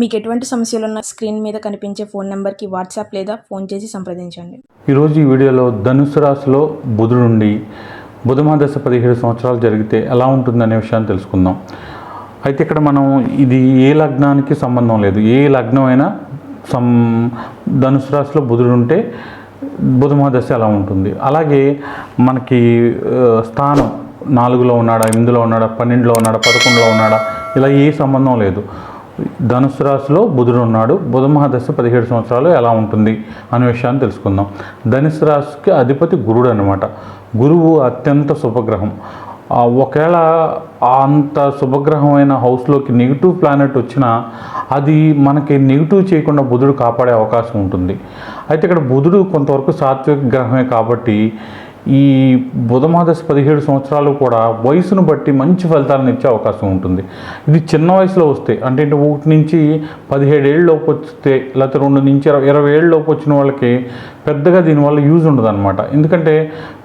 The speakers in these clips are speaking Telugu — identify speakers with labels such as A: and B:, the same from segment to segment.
A: మీకు ఎటువంటి సమస్యలు ఉన్న స్క్రీన్ మీద కనిపించే ఫోన్ నెంబర్కి వాట్సాప్ లేదా ఫోన్ చేసి సంప్రదించండి.
B: ఈరోజు ఈ వీడియోలో ధనుసు రాశిలో బుధుడుండి బుధమాదశ పదిహేడు సంవత్సరాలు జరిగితే ఎలా ఉంటుందనే విషయాన్ని తెలుసుకుందాం. అయితే ఇక్కడ మనం ఇది ఏ లగ్నానికి సంబంధం లేదు. ఏ లగ్నం అయినా సం ధనుసు రాశిలో బుధుడు ఉంటే బుధమాదశ ఎలా ఉంటుంది. అలాగే మనకి స్థానం నాలుగులో ఉన్నాడా ఎనిమిదిలో ఉన్నాడా పన్నెండులో ఉన్నాడా పదకొండులో ఉన్నాడా ఇలా ఏ సంబంధం లేదు. ధనుసు రాశిలో బుధుడు ఉన్నాడు. బుధ మహాదశ పదిహేడు సంవత్సరాలు ఎలా ఉంటుంది అనే విషయాన్ని తెలుసుకుందాం. ధనుసు రాశికి అధిపతి గురుడు అనమాట గురువు అత్యంత శుభగ్రహం. ఒకవేళ అంత శుభగ్రహమైన హౌస్లోకి నెగిటివ్ ప్లానెట్ వచ్చినా అది మనకి నెగిటివ్ చేయకుండా బుధుడు కాపాడే అవకాశం ఉంటుంది. అయితే ఇక్కడ బుధుడు కొంతవరకు సాత్విక గ్రహమే కాబట్టి ఈ బుధమాదశ పదిహేడు సంవత్సరాలు కూడా వయసును బట్టి మంచి ఫలితాలను ఇచ్చే అవకాశం ఉంటుంది. ఇది చిన్న వయసులో వస్తే అంటే ఏంటి ఒకటి నుంచి పదిహేడు ఏళ్ళలోపు వస్తే లేకపోతే రెండు నుంచి ఇరవై ఇరవై ఏళ్ళలోపు వచ్చిన వాళ్ళకి పెద్దగా దీనివల్ల యూజ్ ఉండదు అనమాట ఎందుకంటే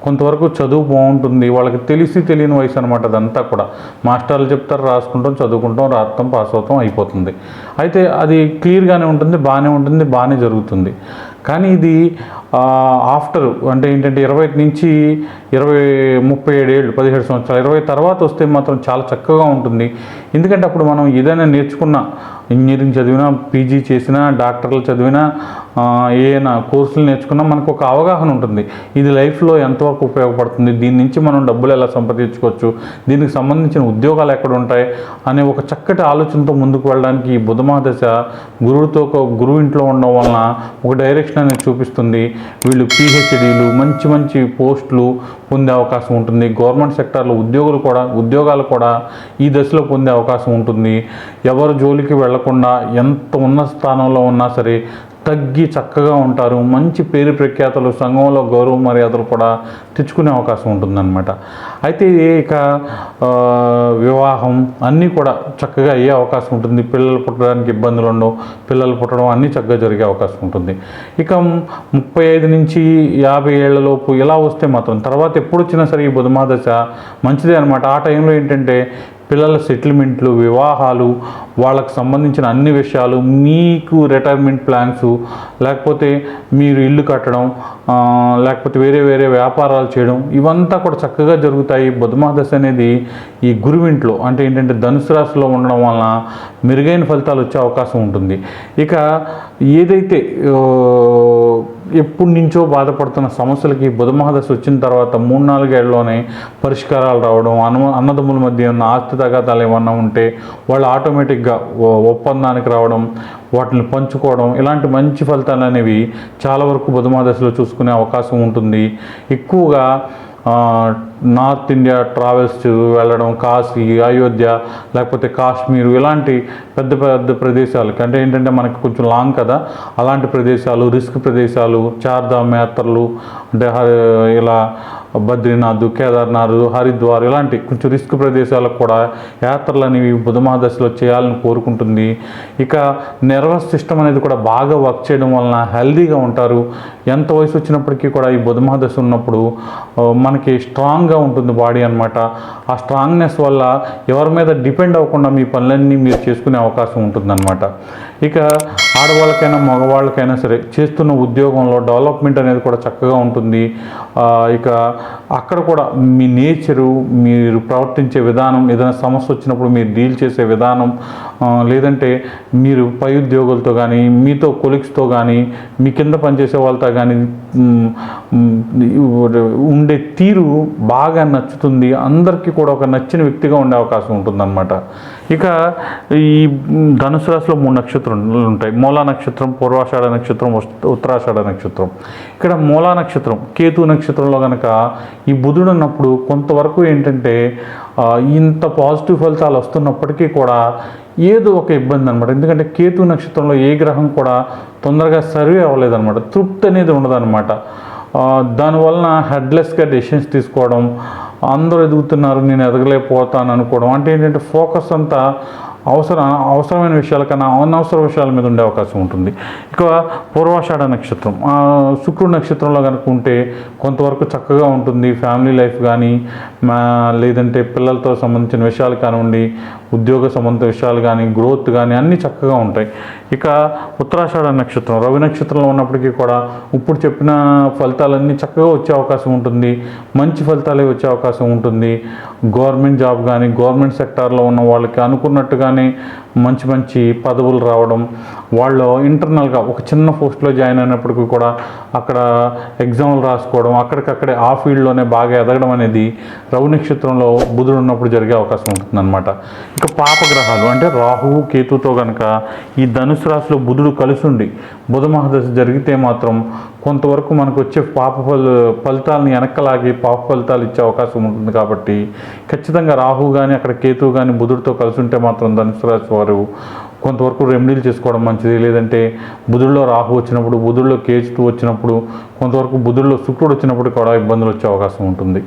B: కొంతవరకు చదువు బాగుంటుంది వాళ్ళకి తెలిసి తెలియని వయసు అనమాట అదంతా కూడా. మాస్టర్లు చెప్తారు రాసుకుంటాం చదువుకుంటాం రాస్తాం పాస్ అవుతాం అయిపోతుంది. అయితే అది క్లియర్గానే ఉంటుంది బాగానే ఉంటుంది బాగానే జరుగుతుంది. కానీ ఇది ఆఫ్టర్ అంటే ఏంటంటే ఇరవై నుంచి ఇరవై ముప్పై ఏడు ఏళ్ళు పదిహేడు సంవత్సరాలు. ఇరవై తర్వాత వస్తే మాత్రం చాలా చక్కగా ఉంటుంది. ఎందుకంటే అప్పుడు మనం ఏదైనా నేర్చుకున్న ఇంజనీరింగ్ చదివినా పీజీ చేసినా డాక్టర్లు చదివినా ఆ, ఏదైనా కోర్సులు నేర్చుకున్నా మనకు ఒక అవగాహన ఉంటుంది. ఇది లైఫ్లో ఎంతవరకు ఉపయోగపడుతుంది? దీని నుంచి మనం డబ్బులు ఎలా సంపాదించుకోవచ్చు? దీనికి సంబంధించిన ఉద్యోగాలు ఎక్కడ ఉంటాయి? అనే ఒక చక్కటి ఆలోచనతో ముందుకు వెళ్ళడానికి ఈ బుధమహాదశ గురువుతో ఒక గురువు ఇంట్లో ఉండడం వలన ఒక డైరెక్షన్ అనేది చూపిస్తుంది. వీళ్ళు పిహెచ్డీలు మంచి మంచి పోస్టులు పొందే అవకాశం ఉంటుంది. గవర్నమెంట్ సెక్టార్లో ఉద్యోగులు కూడా ఉద్యోగాలు కూడా ఈ దశలో పొందే అవకాశం అవకాశం ఉంటుంది. ఎవరు జోలికి వెళ్ళకుండా ఎంత ఉన్న స్థానంలో ఉన్నా సరే తగ్గి చక్కగా ఉంటారు. మంచి పేరు ప్రఖ్యాతలు సంఘంలో గౌరవ మర్యాదలు కూడా తెచ్చుకునే అవకాశం ఉంటుందన్నమాట. అయితే ఇక వివాహం అన్నీ కూడా చక్కగా అయ్యే అవకాశం ఉంటుంది. పిల్లలు పుట్టడానికి ఇబ్బందులు ఉండవు. పిల్లలు పుట్టడం అన్నీ చక్కగా జరిగే అవకాశం ఉంటుంది. ఇక ముప్పై ఐదు నుంచి యాభై ఏళ్ళలోపు ఇలా వస్తే మాత్రం తర్వాత ఎప్పుడు వచ్చినా సరే ఈ బుధమాదశ మంచిదే అనమాట ఆ టైంలో ఏంటంటే పిల్లల సెటిల్మెంట్లు వివాహాలు వాళ్ళకు సంబంధించిన అన్ని విషయాలు మీకు రిటైర్మెంట్ ప్లాన్స్ లేకపోతే మీరు ఇల్లు కట్టడం లేకపోతే వేరే వేరే వ్యాపారాలు చేయడం ఇవంతా కూడా చక్కగా జరుగుతాయి. బుధమహాదశ అనేది ఈ గురువింట్లో అంటే ఏంటంటే ధనుసు రాశిలో ఉండడం వలన మెరుగైన ఫలితాలు వచ్చే అవకాశం ఉంటుంది. ఇక ఏదైతే ఆ, ఎప్పటి నుంచో బాధపడుతున్న సమస్యలకి బుధమహాదశ వచ్చిన తర్వాత మూడు నాలుగేళ్ళలోనే పరిష్కారాలు రావడం అన్న అన్నదమ్ముల మధ్య ఉన్న ఆస్తి తగాదాలు ఏమన్నా ఉంటే వాళ్ళు ఆటోమేటిక్గా ఒ- ఒప్పందానికి రావడం వాటిని పంచుకోవడం ఇలాంటి మంచి ఫలితాలు అనేవి చాలా వరకు బుధమహాదశలో చూసుకునే అవకాశం ఉంటుంది. ఎక్కువగా నార్త్ ఇండియా ట్రావెల్స్ వెళ్ళడం కాశీ అయోధ్య లేకపోతే కాశ్మీర్ ఇలాంటి పెద్ద పెద్ద ప్రదేశాలకి అంటే ఏంటంటే మనకి కొంచెం లాంగ్ కదా అలాంటి ప్రదేశాలు రిస్క్ ప్రదేశాలు చార్ధామ్ యాత్రలు అంటే ఇలా బద్రీనాథ్ కేదార్నాథ్ హరిద్వార్ ఇలాంటి కొంచెం రిస్క్ ప్రదేశాలకు కూడా యాత్రలు అనేవి బుధమహాదశలో చేయాలని కోరుకుంటుంది. ఇక నెర్వస్ సిస్టమ్ అనేది కూడా బాగా వర్క్ చేయడం వలన హెల్దీగా ఉంటారు. ఎంత వయసు వచ్చినప్పటికీ కూడా ఈ బుధమహాదశ ఉన్నప్పుడు మనకి స్ట్రాంగ్గా ఉంటుంది బాడీ అనమాట ఆ స్ట్రాంగ్నెస్ వల్ల ఎవరి మీద డిపెండ్ అవ్వకుండా మీ పనులన్నీ మీరు చేసుకునే అవకాశం ఉంటుందన్నమాట. ఇక ఆడవాళ్ళకైనా మగవాళ్ళకైనా సరే చేస్తున్న ఉద్యోగంలో డెవలప్మెంట్ అనేది కూడా చక్కగా ఉంటుంది. ఇక అక్కడ కూడా మీ నేచరు మీరు ప్రవర్తించే విధానం ఏదైనా సమస్య వచ్చినప్పుడు మీరు డీల్ చేసే విధానం లేదంటే మీరు పై ఉద్యోగులతో కానీ మీతో కొలిక్స్తో కానీ మీ కింద పనిచేసే వాళ్ళతో కానీ ఉండే తీరు బాగా నచ్చుతుంది. అందరికీ కూడా ఒక నచ్చిన వ్యక్తిగా ఉండే అవకాశం ఉంటుందన్నమాట. ఇక ఈ ధనుసు రాశిలో మూడు నక్షత్రాలు ఉంటాయి. మూలా నక్షత్రం పూర్వాషాఢ నక్షత్రం ఉత్తరాషాఢ నక్షత్రం. ఇక్కడ మూలా నక్షత్రం కేతు నక్షత్రంలో కనుక ఈ బుధుడు ఉన్నప్పుడు కొంతవరకు ఏంటంటే ఇంత పాజిటివ్ ఫలితాలు వస్తున్నప్పటికీ కూడా ఏదో ఒక ఇబ్బంది అనమాట ఎందుకంటే కేతు నక్షత్రంలో ఏ గ్రహం కూడా తొందరగా సర్వే అవ్వలేదన్నమాట. తృప్తి అనేది ఉండదన్నమాట. దానివలన హెడ్లెస్గా డెసిషన్స్ తీసుకోవడం అందరూ ఎదుగుతున్నారు నేను ఎదగలేకపోతాను అనుకోవడం అంటే ఏంటంటే ఫోకస్ అంతా అవసరం అవసరమైన విషయాల కన్నా అనవసర విషయాల మీద ఉండే అవకాశం ఉంటుంది. ఇక పూర్వాషాఢ నక్షత్రం ఆ, శుక్రుడు నక్షత్రంలో కనుక ఉంటే కొంతవరకు చక్కగా ఉంటుంది ఫ్యామిలీ లైఫ్ కానీ మా లేదంటే పిల్లలతో సంబంధించిన విషయాలు కానివ్వండి ఉద్యోగ సంబంధిత విషయాలు కానీ గ్రోత్ కానీ అన్నీ చక్కగా ఉంటాయి. ఇక ఉత్తరాషాఢ నక్షత్రం రవి నక్షత్రంలో ఉన్నప్పటికీ కూడా ఇప్పుడు చెప్పిన ఫలితాలన్నీ చక్కగా వచ్చే అవకాశం ఉంటుంది. మంచి ఫలితాలే వచ్చే అవకాశం ఉంటుంది. గవర్నమెంట్ జాబ్ కానీ గవర్నమెంట్ సెక్టార్లో ఉన్న వాళ్ళకి అనుకున్నట్టుగానే మంచి మంచి పదవులు రావడం వాళ్ళు ఇంటర్నల్గా ఒక చిన్న పోస్ట్లో జాయిన్ అయినప్పటికీ కూడా అక్కడ ఎగ్జామ్లు రాసుకోవడం అక్కడికక్కడే ఆ ఫీల్డ్లోనే బాగా ఎదగడం అనేది రవి నక్షత్రంలో బుధుడు ఉన్నప్పుడు జరిగే అవకాశం ఉంటుందన్నమాట. ఇక పాపగ్రహాలు అంటే రాహువు కేతుతో కనుక ఈ ధనుసు రాశిలో బుధుడు కలిసుండి బుధ మహాదశ జరిగితే మాత్రం కొంతవరకు మనకు వచ్చే పాప ఫల ఫలితాలని వెనక్కలాగి పాప ఫలితాలు ఇచ్చే అవకాశం ఉంటుంది కాబట్టి ఖచ్చితంగా రాహు కానీ అక్కడ కేతువు కానీ బుధుడితో కలిసి ఉంటే మాత్రం ధనుసు రాశి వారు కొంతవరకు రెమెడీలు చేసుకోవడం మంచిది. లేదంటే బుధుడిలో రాహు వచ్చినప్పుడు బుధుడిలో కేతు వచ్చినప్పుడు కొంతవరకు బుధుడిలో శుక్రుడు వచ్చినప్పుడు కూడా ఇబ్బందులు వచ్చే అవకాశం ఉంటుంది.